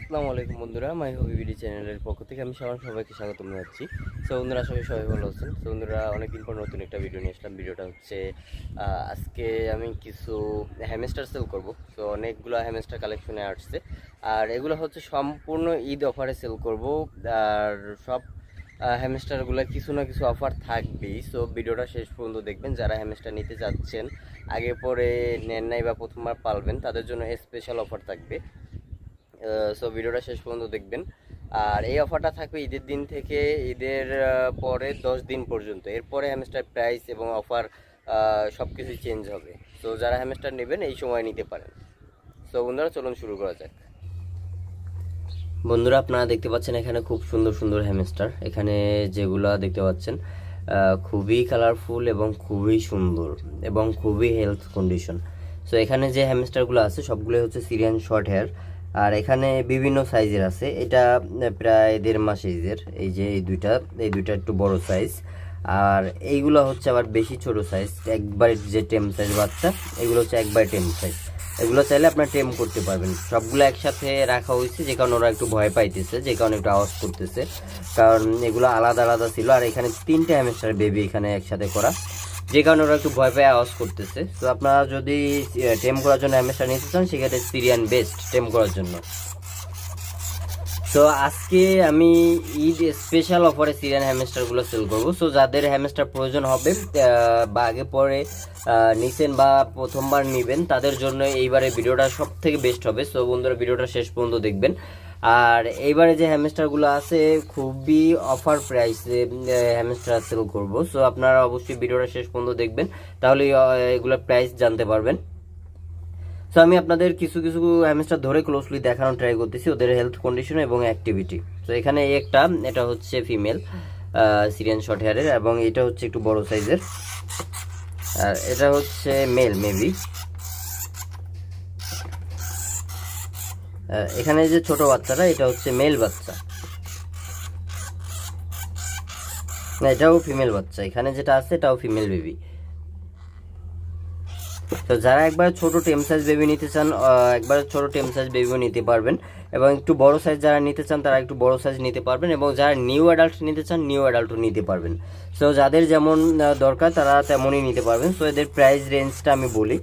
আসসালামু আলাইকুম বন্ধুরা, মাই হবি বিডি চ্যানেলের পক্ষ থেকে আমি সবার সবাইকে স্বাগত জানাচ্ছি। সো বন্ধুরা করি সবাই ভালো আছেন। সো বন্ধুরা, অনেকদিন পর নতুন একটা ভিডিও নিয়ে আসলাম। ভিডিওটা হচ্ছে আজকে আমি কিছু হ্যামেস্টার সেল করব। সো অনেকগুলো হ্যামেস্টার কালেকশনে আসছে। আর এগুলো হচ্ছে সম্পূর্ণ ঈদ অফারে সেল করব। আর সব হ্যামস্টারগুলো কিছু না কিছু অফার থাকবেই। সো ভিডিওটা শেষ পর্যন্ত দেখবেন। যারা হ্যামস্টার নিতে যাচ্ছেন আগে পরে নেন নাই বা প্রথমবার পালবেন, তাদের জন্য স্পেশাল অফার থাকবে। সো ভিডিওটা শেষ পর্যন্ত দেখবেন। আর এই অফারটা থাকবে ঈদের দিন থেকে, ঈদের পরে দশ দিন পর্যন্ত। এরপরে হ্যামস্টার প্রাইস এবং অফার সব কিছুই চেঞ্জ হবে। সো যারা হ্যামস্টার নেবেন, এই সময় নিতে পারেন। সো বন্ধুরা, চলুন শুরু করা যাক। বন্ধুরা, আপনারা দেখতে পাচ্ছেন এখানে খুব সুন্দর সুন্দর হ্যামস্টার এখানে যেগুলা দেখতে পাচ্ছেন খুবই কালারফুল এবং খুবই সুন্দর এবং খুবই হেলথ কন্ডিশন সো এখানে যে হ্যামস্টারগুলো আছে সবগুলো হচ্ছে সিরিয়ান শর্ট হেয়ার আর এখানে বিভিন্ন সাইজের আছে। এটা প্রায় দেড় মাস এজের। এই যে এই দুইটা এই দুইটা একটু বড় সাইজ। আর এইগুলো হচ্ছে আবার বেশি ছোট সাইজ। একবার যে টেম সাইজ বাচ্চা, এগুলো হচ্ছে একবার টেম সাইজ। এগুলো চাইলে আপনার টেম করতে পারবেন। সবগুলো একসাথে রাখা হয়েছে, যে কারণে ওরা একটু ভয় পাইতেছে, যে কারণে একটু আওয়াজ করতেছে। কারণ এগুলো আলাদা আলাদা ছিল। আর এখানে তিনটে হ্যামস্টার বেবি এখানে একসাথে করা। যে কারণে ওরা একটু ভয় পেয়ে আওয়াজ করতেছে। তো আপনারা যদি টেম করার জন্য হ্যামস্টার নিতে চান, সেক্ষেত্রে সিরিয়ান বেস্ট টেম করার জন্য। তো আজকে আমি ঈদ স্পেশাল অফারে সিরিয়ান হ্যামস্টারগুলো সেল করব। সো যাদের হ্যামস্টার প্রয়োজন হবে বা আগে পরে নিছেন বা প্রথমবার নেবেন, তাদের জন্য এইবারে ভিডিওটা সব থেকে বেস্ট হবে। সো বন্ধুরা, ভিডিওটা শেষ পর্যন্ত দেখবেন। আর এইবারে যে হ্যামস্টারগুলো আছে, খুবই অফার প্রাইসে হ্যামস্টার সেল করব। সো আপনারা অবশ্যই ভিডিওটা শেষ পর্যন্ত দেখবেন, তাহলে এগুলোর প্রাইস জানতে পারবেন। সো আমি আপনাদের কিছু কিছু হ্যামস্টার ধরে ক্লোজলি দেখানোর ট্রাই করতেছি, ওদের হেলথ কন্ডিশন এবং অ্যাক্টিভিটি তো এখানে একটা, এটা হচ্ছে ফিমেল সিরিয়ান শর্ট হেয়ারের এবং এটা হচ্ছে একটু বড় সাইজের আর এটা হচ্ছে মেল মেবি এখানে যে ছোট বাচ্চাটা, এটা হচ্ছে মেল বাচ্চা। না, এটাও ফিমেল বাচ্চা। এখানে যেটা আছে, এটাও ফিমেল বেবি তো যারা একবার ছোট টেম সাইজ বেবি নিতে চান একবার ছোট টেম সাইজ বেবিও নিতে পারবেন। এবং একটু বড় সাইজ যারা নিতে চান তারা একটু বড় সাইজ নিতে পারবেন এবং যারা নিউ অ্যাডাল্ট নিতে চান নিউ অ্যাডাল্টও নিতে পারবেন। সো যাদের যেমন দরকার তারা তেমনই নিতে পারবেন। সো এদের প্রাইস রেঞ্জটা আমি বলি।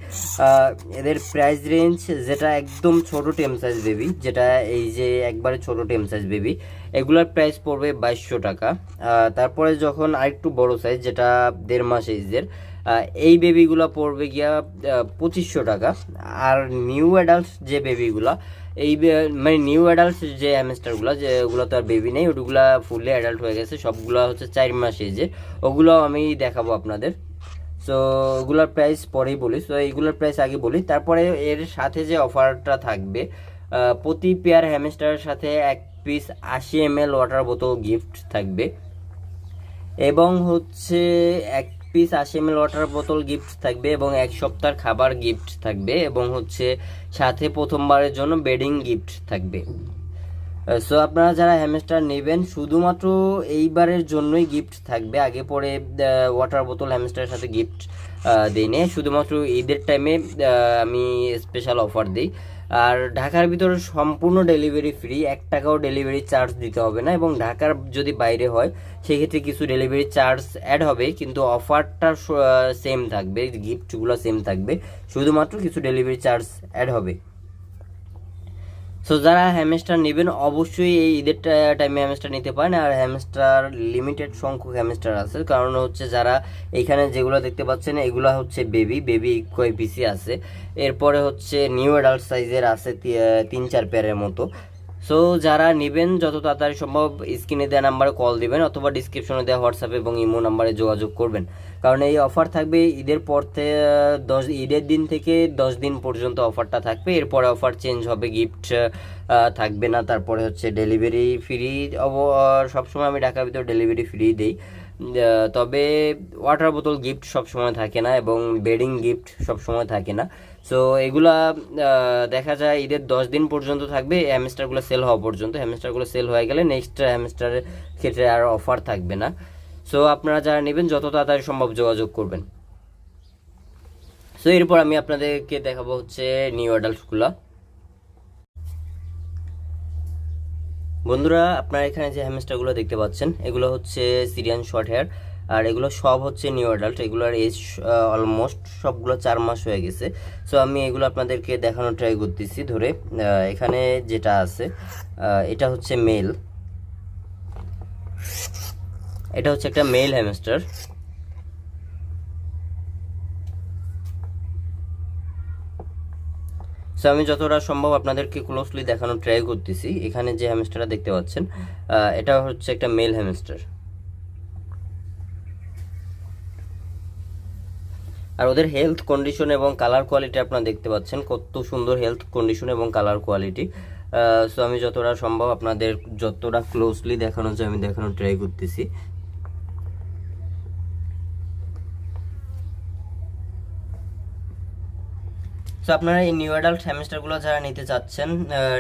এদের প্রাইস রেঞ্জ যেটা একদম ছোট টেম সাইজ বেবি যেটা এই যে একবারে ছোট টেম সাইজ বেবি এগুলার প্রাইস পড়বে বাইশশো টাকা। তারপরে যখন আরেকটু বড় সাইজ যেটা দেড় মাস আহ, এই বেবিগুলো পড়বে গিয়া পঁচিশশো টাকা। আর নিউ অ্যাডাল্টস যে বেবিগুলো এই মানে নিউ অ্যাডাল্টস যে হ্যামস্টারগুলো যেগুলো তো আর বেবি নেই, ওগুলা ফুললি অ্যাডাল্ট হয়ে গেছে, সবগুলো হচ্ছে চার মাস এজে ওগুলো আমি দেখাবো আপনাদের। সো ওগুলোর প্রাইস পরেই বলি। সো এইগুলোর প্রাইস আগে বলি। তারপরে এর সাথে যে অফারটা থাকবে প্রতি পেয়ার হ্যামস্টারের সাথে এক পিস আশি এম এল ওয়াটার বোতল গিফট থাকবে। এবং হচ্ছে এক পিস আশি এম ওয়াটার বোতল গিফট থাকবে এবং এক সপ্তাহ খাবার গিফট থাকবে এবং হচ্ছে সাথে প্রথমবারের জন্য বেডিং গিফট থাকবে। সো আপনারা যারা হ্যামস্টার নেবেন, শুধুমাত্র এইবারের জন্যই গিফট থাকবে। আগে পরে ওয়াটার বোতল হ্যামস্টারের সাথে গিফট দিই শুধুমাত্র ঈদের টাইমে আমি স্পেশাল অফার দিই। আর ঢাকার ভিতরে সম্পূর্ণ ডেলিভারি ফ্রি এক টাকাও ডেলিভারি চার্জ দিতে হবে না এবং ঢাকার যদি বাইরে হয়, সেক্ষেত্রে কিছু ডেলিভারি চার্জ অ্যাড হবে, কিন্তু অফারটা সেম থাকবে গিফটগুলো সেম থাকবে, শুধুমাত্র কিছু ডেলিভারি চার্জ অ্যাড হবে। সো যারা হ্যামস্টার নেবেন, অবশ্যই এই ঈদের টাইমে হ্যামস্টার নিতে পারেন। আর হ্যামস্টার লিমিটেড সংখ্যক হ্যামস্টার আছে। কারণ হচ্ছে যারা এখানে যেগুলো দেখতে পাচ্ছেন, এগুলো হচ্ছে বেবি বেবি কয় পিসি আছে। এরপরে হচ্ছে নিউ অ্যাডাল্ট সাইজের আছে তিন, চার পেয়ারের মতো। সো যারা নেবেন, যত তাড়াতাড়ি সম্ভব স্ক্রিনে দেওয়া নাম্বারে কল দিবেন অথবা ডিসক্রিপশনে দেওয়া হোয়াটসঅ্যাপ এবং ইমো নাম্বারে যোগাযোগ করবেন। কারণ এই অফার থাকবে ঈদের পর থেকে দশ, ঈদের দিন থেকে দশ দিন পর্যন্ত অফারটা থাকবে। এরপরে অফার চেঞ্জ হবে গিফট থাকবে না। তারপরে হচ্ছে ডেলিভারি ফ্রি সবসময় আমি ঢাকার ভিতরে ডেলিভারি ফ্রি দিই। তবে ওয়াটার বোতল গিফট সব সময় থাকে না এবং বেডিং গিফট সব সময় থাকে না। সো এগুলা দেখা যায় ঈদের দশ দিন পর্যন্ত থাকবে হ্যামস্টারগুলো সেল হওয়া পর্যন্ত। হ্যামস্টারগুলো সেল হয়ে গেলে নেক্সট হ্যামস্টারের ক্ষেত্রে আর অফার থাকবে না। সো আপনারা যারা নেবেন, যত তাড়াতাড়ি সম্ভব যোগাযোগ করবেন। সো এরপর আমি আপনাদেরকে দেখাবো হচ্ছে নিউ অ্যাডাল্টগুলো বন্ধুরা, আপনারা এখানে যে হ্যামস্টারগুলো দেখতে পাচ্ছেন, এগুলো হচ্ছে সিরিয়ান শর্ট হেয়ার আর এগুলো সব হচ্ছে নিউ অ্যাডাল্ট এগুলোর এজ অলমোস্ট সবগুলো চার মাস হয়ে গেছে। সো আমি এগুলো আপনাদেরকে দেখানোর ট্রাই করতেছি ধরে। এখানে যেটা আছে এটা হচ্ছে মেল এটা হচ্ছে একটা মেল হ্যামস্টার সো আমি যতটা সম্ভব আপনাদেরকে ক্লোজলি দেখানোর ট্রাই করতেছি। এখানে যে হ্যামস্টারটা দেখতে পাচ্ছেন এটা হচ্ছে একটা মেল হ্যামস্টার আর ওদের হেলথ কন্ডিশন এবং কালার কোয়ালিটি আপনারা দেখতে পাচ্ছেন, কত সুন্দর হেলথ কন্ডিশন এবং কালার কোয়ালিটি সো আমি যতটা সম্ভব আপনাদের যতটা ক্লোজলি দেখানো যায় আমি দেখানোর ট্রাই করতেছি। সো আপনারা এই নিউ অ্যাডাল্ট হ্যামস্টারগুলো যারা নিতে চাচ্ছেন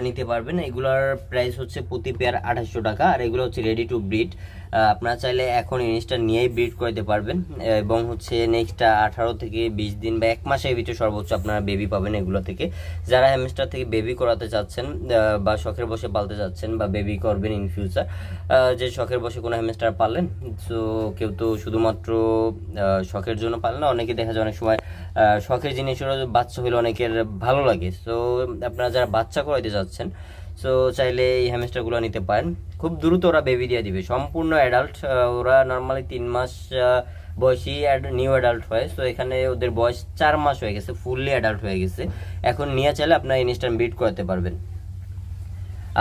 নিতে পারবেন। এগুলোর প্রাইস হচ্ছে প্রতি পেয়ার আঠাশশো টাকা, আর এগুলো হচ্ছে রেডি টু ব্রিড আপনারা চাইলে এখন জিনিসটা নিয়েই ব্রিড করতে পারবেন। এবং হচ্ছে নেক্সট আঠারো থেকে বিশ দিন বা এক মাসের ভিতরে সর্বোচ্চ আপনারা বেবি পাবেন এগুলো থেকে। যারা হ্যামস্টার থেকে বেবি করাতে চাচ্ছেন বা শখের বসে পালতে চাচ্ছেন বা বেবি করবেন ইন ফিউচার যে শখের বসে কোনো হ্যামস্টার পালেন সো কেউ তো শুধুমাত্র শখের জন্য পালে না অনেকে দেখা যায় অনেক সময় শখের জিনিসেরও বাচ্চা হলে অনেকের ভালো লাগে। সো আপনারা যারা বাচ্চা করাইতে যাচ্ছেন সো চাইলে এই হ্যামস্টারগুলো নিতে পারেন। খুব দ্রুত ওরা বেবি দিয়ে দিবে। সম্পূর্ণ অ্যাডাল্ট ওরা নর্মালি তিন মাস বয়সী নিউ অ্যাডাল্ট হয়। সো এখানে ওদের বয়স চার মাস হয়ে গেছে ফুললি অ্যাডাল্ট হয়ে গেছে। এখন নিয়ে চাইলে আপনার ইনস্ট্যান্ট বিট করাতে পারবেন।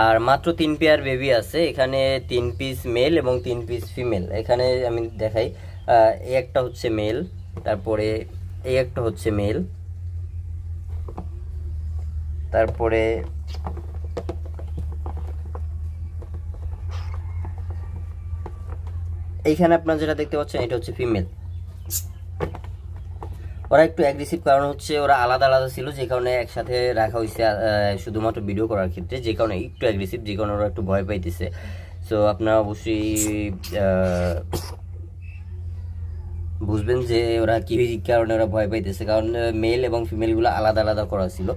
আর মাত্র তিন পেয়ার বেবি আছে। এখানে তিন পিস মেল এবং তিন পিস ফিমেল এখানে আমি দেখাই এই একটা হচ্ছে মেল তারপরে এই একটা হচ্ছে মেল তারপরে এইখানে আপনারা যেটা দেখতে পাচ্ছেন, এটা হচ্ছে ফিমেল ওরা একটু অ্যাগ্রেসিভ কারণ হচ্ছে ওরা আলাদা আলাদা ছিল, যে কারণে একসাথে রাখা হয়েছে শুধুমাত্র ভিডিও করার ক্ষেত্রে, যে কারণে একটু অ্যাগ্রেসিভ যে কারণে ওরা একটু ভয় পাইতেছে। সো আপনারা অবশ্যই বুঝবেন যে ওরা কি কারণে ওরা ভয় পাইতেছে। কারণ মেল এবং ফিমেলগুলো আলাদা আলাদা করা ছিল,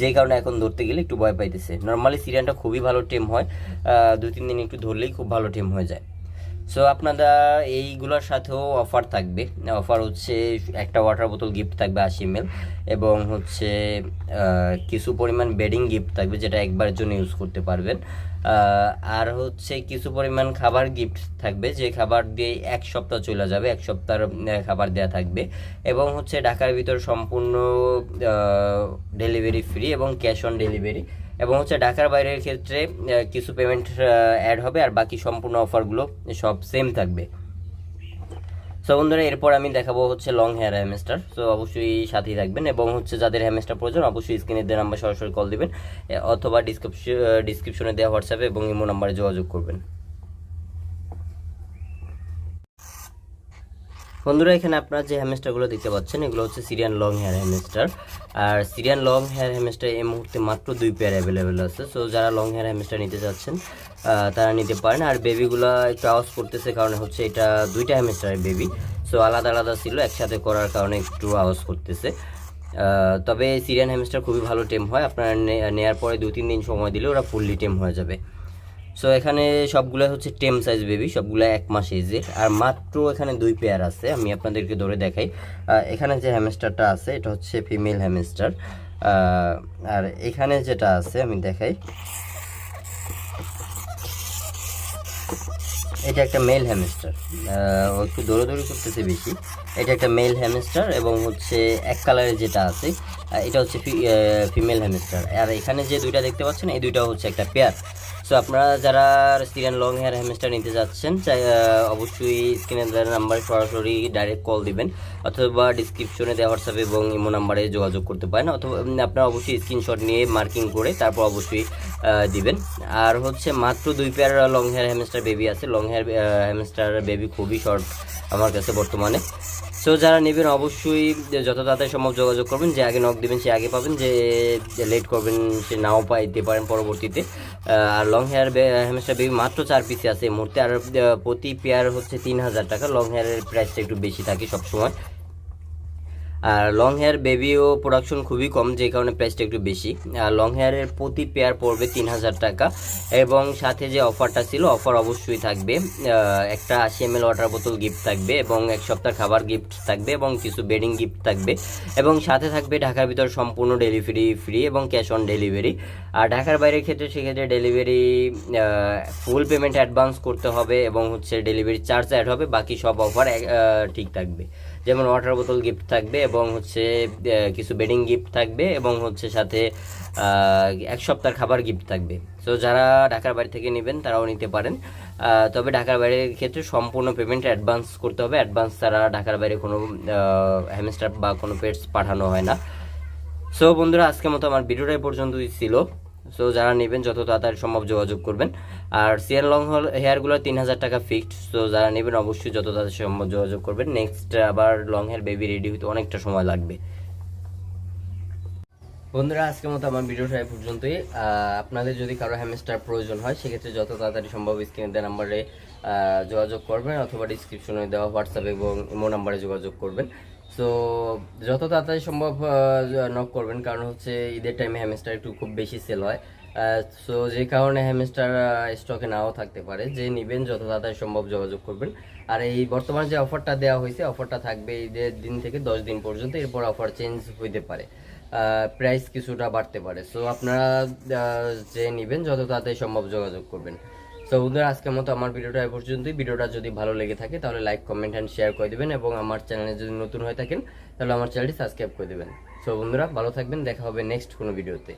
যে কারণে এখন ধরতে গেলে একটু ভয় পাইতেছে। নর্মালি সিরিয়ানটা খুবই ভালো টেম হয় দু তিন দিন একটু ধরলেই খুব ভালো টেম হয়ে যায়। সো আপনারা এইগুলোর সাথেও অফার থাকবে। অফার হচ্ছে একটা ওয়াটার বোতল গিফট থাকবে আশি এম এবং হচ্ছে কিছু পরিমাণ বেডিং গিফট থাকবে যেটা একবারের জন্য ইউজ করতে পারবেন। আর হচ্ছে কিছু পরিমাণ খাবার গিফট থাকবে যে খাবার দিয়ে এক সপ্তাহ চলে যাবে, এক সপ্তাহের খাবার দেওয়া থাকবে। এবং হচ্ছে ঢাকার ভিতর সম্পূর্ণ ডেলিভারি ফ্রি এবং ক্যাশ অন ডেলিভারি এবং হচ্ছে ঢাকার বাইরের ক্ষেত্রে কিছু পেমেন্ট অ্যাড হবে আর বাকি সম্পূর্ণ অফারগুলো সব সেম থাকবে। সো বন্ধুরা, এরপর আমি দেখাবো হচ্ছে লং হেয়ার হ্যামেস্টার সো অবশ্যই সাথেই থাকবেন এবং হচ্ছে যাদের হ্যামেস্টার প্রয়োজন, অবশ্যই স্ক্রিনে দেওয়া নাম্বার সরাসরি কল দেবেন অথবা ডিসক্রিপশন ডিসক্রিপশনে দেওয়া হোয়াটসঅ্যাপে এবং ইমো নাম্বারে যোগাযোগ করবেন। বন্ধুরা, এখানে আপনারা যে হ্যামস্টারগুলো দেখতে পাচ্ছেন, এগুলো হচ্ছে সিরিয়ান লং হেয়ার হ্যামস্টার আর সিরিয়ান লং হেয়ার হ্যামস্টার এই মুহূর্তে মাত্র দুই পেয়ার অ্যাভেলেবেল আছে। সো যারা লং হেয়ার হ্যামস্টার নিতে চাচ্ছেন তারা নিতে পারেন। আর বেবিগুলো একটু আওয়াজ করতেছে কারণে হচ্ছে এটা দুইটা হ্যামস্টারের বেবি সো আলাদা আলাদা ছিল, একসাথে করার কারণে একটু আওয়াজ করতেছে। তবে সিরিয়ান হ্যামস্টার খুবই ভালো টেম হয়। আপনারা নে- নেয়ার পরে দু তিন দিন সময় দিলে ওরা ফুললি টেম হয়ে যাবে। সো এখানে সবগুলো হচ্ছে টেম সাইজ বেবি সবগুলো এক মাস এজের আর মাত্র এখানে দুই পেয়ার আছে, আমি আপনাদেরকে ধরে দেখাই। এখানে যে হ্যামস্টারটা আছে, এটা হচ্ছে ফিমেল হ্যামস্টার আর এখানে যেটা আছে, আমি দেখাই। এটা একটা মেল হ্যামস্টার ও একটু দৌড়াদৌড়ি করতেছে বেশি। এটা একটা মেল হ্যামস্টার এবং হচ্ছে এক কালারের যেটা আছে এটা হচ্ছে ফিমেল হ্যামস্টার আর এখানে যে দুইটা দেখতে পাচ্ছেন, এই দুইটা হচ্ছে একটা পেয়ার সো আপনারা যারা সিরিয়ান লং হেয়ার হ্যামস্টার নিতে যাচ্ছেন, চাই অবশ্যই স্ক্রিনে দেওয়ার নাম্বারে সরাসরি ডাইরেক্ট কল দিবেন, অথবা ডিসক্রিপশনে দেওয়া হোয়াটসঅ্যাপ এবং ইমো নাম্বারে যোগাযোগ করতে পারেন, অথবা আপনারা অবশ্যই স্ক্রিনশট নিয়ে মার্কিং করে তারপর অবশ্যই দিবেন। আর হচ্ছে মাত্র দুই pair long hair hamster baby আছে লং হেয়ার হ্যামস্টার বেবি খুবই শর্ট আমার কাছে বর্তমানে। সো যারা নেবেন অবশ্যই যত তাড়াতাড়ি সম্ভব যোগাযোগ করবেন, যে আগে নক দেবেন সে আগে পাবেন, যে লেট করবেন সে নাও পাইতে পারেন পরবর্তীতে। আর লং হেয়ার হেমেশা বেবি, মাত্র চার পিসে আছে মুহূর্তে। আর প্রতি পেয়ার হচ্ছে তিন হাজার টাকা। লং হেয়ারের প্রাইসটা একটু বেশি থাকে সবসময়। আর লং হেয়ার বেবিও প্রোডাকশন খুবই কম, যে কারণে প্রাইসটা একটু বেশি। আর লং হেয়ারের প্রতি পেয়ার পড়বে তিন হাজার টাকা এবং সাথে যে অফারটা ছিল অফার অবশ্যই থাকবে। একটা আশি এম ওয়াটার বোতল গিফট থাকবে এবং এক সপ্তাহ খাবার গিফট থাকবে এবং কিছু বেডিং গিফট থাকবে। এবং সাথে থাকবে ঢাকার ভিতর সম্পূর্ণ ডেলিভারি ফ্রি এবং ক্যাশ অন ডেলিভারি আর ঢাকার বাইরের ক্ষেত্রে সেক্ষেত্রে ডেলিভারি ফুল পেমেন্ট অ্যাডভান্স করতে হবে এবং হচ্ছে ডেলিভারি চার্জ অ্যাড হবে, বাকি সব অফার ঠিক থাকবে। যেমন ওয়াটার বোতল গিফট থাকবে এবং হচ্ছে কিছু বেডিং গিফট থাকবে এবং হচ্ছে সাথে এক সপ্তাহ খাবার গিফট থাকবে। সো যারা ঢাকার বাড়ি থেকে নেবেন তারাও নিতে পারেন। তবে ঢাকার বাইরের ক্ষেত্রে সম্পূর্ণ পেমেন্ট অ্যাডভান্স করতে হবে। অ্যাডভান্স ছাড়া ঢাকার বাইরে কোনো হ্যামস্টার বা কোনো পেটস পাঠানো হয় না। সো বন্ধুরা, আজকের মতো আমার ভিডিওটা এই পর্যন্তই ছিল। সো যারা নেবেন, যত তাড়াতাড়ি সম্ভব যোগাযোগ করবেন। আর সিয়ার লং হল হেয়ারগুলো তিন হাজার টাকা ফিক্সড সো যারা নেবেন অবশ্যই যত তাড়াতাড়ি সম্ভব যোগাযোগ করবেন। নেক্সট আবার লং হেয়ার বেবি রেডি হতে অনেকটা সময় লাগবে। বন্ধুরা, আজকের মতো আমার ভিডিওটা এই পর্যন্তই। আপনাদের যদি কারও হ্যামস্টার প্রয়োজন হয়, সেক্ষেত্রে যত তাড়াতাড়ি সম্ভব স্ক্রিনে দেওয়া নাম্বারে যোগাযোগ করবেন অথবা ডিসক্রিপশনে দেওয়া হোয়াটসঅ্যাপ এবং ইমো নাম্বারে যোগাযোগ করবেন। সো যত তাড়াতাড়ি সম্ভব নক করবেন, কারণ হচ্ছে ঈদের টাইমে হ্যামস্টার একটু খুব বেশি সেল হয়। সো যে কারণে হ্যামস্টার স্টকে নাও থাকতে পারে, যে নেবেন, যত তাড়াতাড়ি সম্ভব যোগাযোগ করবেন। আর এই বর্তমানে যে অফারটা দেওয়া হয়েছে অফারটা থাকবে ঈদের দিন থেকে দশ দিন পর্যন্ত, এরপর অফার চেঞ্জ হইতে পারে। প্রাইস কিছুটা বাড়তে পারে। সো আপনারা যে নেবেন, যত তাড়াতাড়ি সম্ভব যোগাযোগ করবেন। সো বন্ধুরা, আজকের মতো আমার ভিডিওটা এই পর্যন্তই। ভিডিওটা যদি ভালো লেগে থাকে, তাহলে লাইক কমেন্ট অ্যান্ড শেয়ার করে দেবেন এবং আমার চ্যানেলে যদি নতুন হয়ে থাকেন, তাহলে আমার চ্যানেলটি সাবস্ক্রাইব করে দেবেন। সো বন্ধুরা, ভালো থাকবেন। দেখা হবে নেক্সট কোনো ভিডিওতে